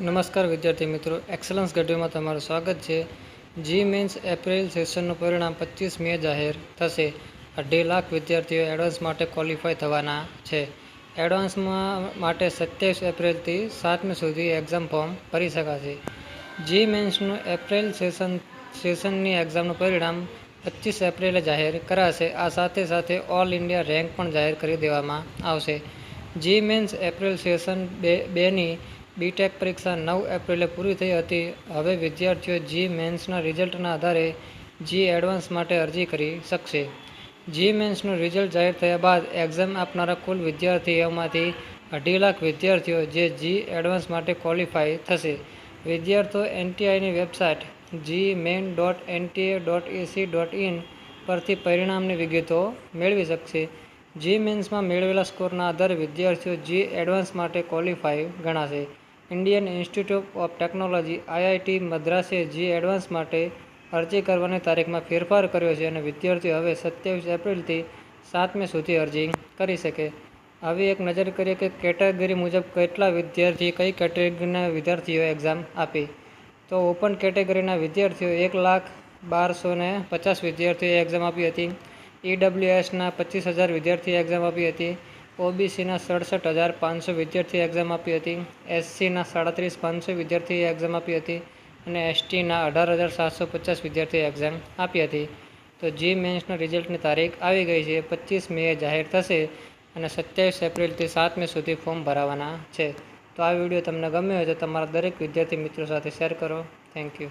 નમસ્કાર વિદ્યાર્થી મિત્રો. એક્સલન્સ ગઢવીમાં તમારું સ્વાગત છે. જી મેન્સ એપ્રિલ સેશનનું પરિણામ પચીસ મે જાહેર થશે. અઢી લાખ વિદ્યાર્થીઓ એડવાન્સ માટે ક્વોલિફાય થવાના છે. એડવાન્સમાં માટે સત્યાવીસ એપ્રિલથી સાતમી સુધી એક્ઝામ ફોર્મ ભરી શકાશે. જી મેન્સનું એપ્રિલ સેશન સેશનની એક્ઝામનું પરિણામ પચીસ એપ્રિલે જાહેર કરાશે. આ સાથે સાથે ઓલ ઇન્ડિયા રેન્ક પણ જાહેર કરી દેવામાં આવશે. જી મેન્સ એપ્રિલ સેશન બે, બેની બીટેક પરીક્ષા નવ એપ્રિલે પૂરી થઈ હતી. હવે વિદ્યાર્થીઓ જી મેન્સના રિઝલ્ટના આધારે જી એડવાન્સ માટે અરજી કરી શકશે. જી મેન્સનું રિઝલ્ટ જાહેર થયા બાદ એક્ઝામ આપનારા કુલ વિદ્યાર્થીઓમાંથી અઢી લાખ વિદ્યાર્થીઓ જે જી એડવાન્સ માટે ક્વોલિફાય થશે. વિદ્યાર્થીઓ એનટીઆઈની website JEE main dot NTA dot AC dot in પરથી પરિણામની વિગતો મેળવી શકશે. જી મેન્સમાં મેળવેલા સ્કોરના આધારે વિદ્યાર્થીઓ જી એડવાન્સ માટે ક્વોલિફાય ગણાશે. Indian institute of technology, IIT મદ્રાસે JEE advance માટે અરજી કરવાની તારીખમાં ફેરફાર કર્યો છે અને વિદ્યાર્થીઓ હવે સત્યાવીસ એપ્રિલથી સાત મે સુધી અરજી કરી શકે. આવી એક નજર કરીએ કે કેટેગરી મુજબ કેટલા વિદ્યાર્થી, કઈ કેટેગરીના વિદ્યાર્થીઓ એક્ઝામ આપી? તો ઓપન કેટેગરીના વિદ્યાર્થીઓ એક લાખ બારસો ને પચાસ વિદ્યાર્થીઓએ એક્ઝામ આપી હતી. ઈડબ્લ્યુએસના પચીસ હજાર વિદ્યાર્થીએ એક્ઝામ આપી હતી. ઓબીસીના સડસઠ હજાર પાંચસો વિદ્યાર્થીએ એક્ઝામ આપી હતી, એસસીના સાડત્રીસ પાંચસો વિદ્યાર્થીએ એક્ઝામ આપી હતી અને એસટીના અઢાર હજાર સાતસો પચાસ વિદ્યાર્થીએ એક્ઝામ આપી હતી. તો જી મેન્સના રિઝલ્ટની તારીખ આવી ગઈ છે, પચીસ મે જાહેર થશે અને સત્યાવીસ એપ્રિલથી સાત મે સુધી ફોર્મ ભરાવાના છે. તો આ વીડિયો તમને ગમ્યો હોય તો તમારા દરેક વિદ્યાર્થી મિત્રો સાથે શેર કરો. Thank you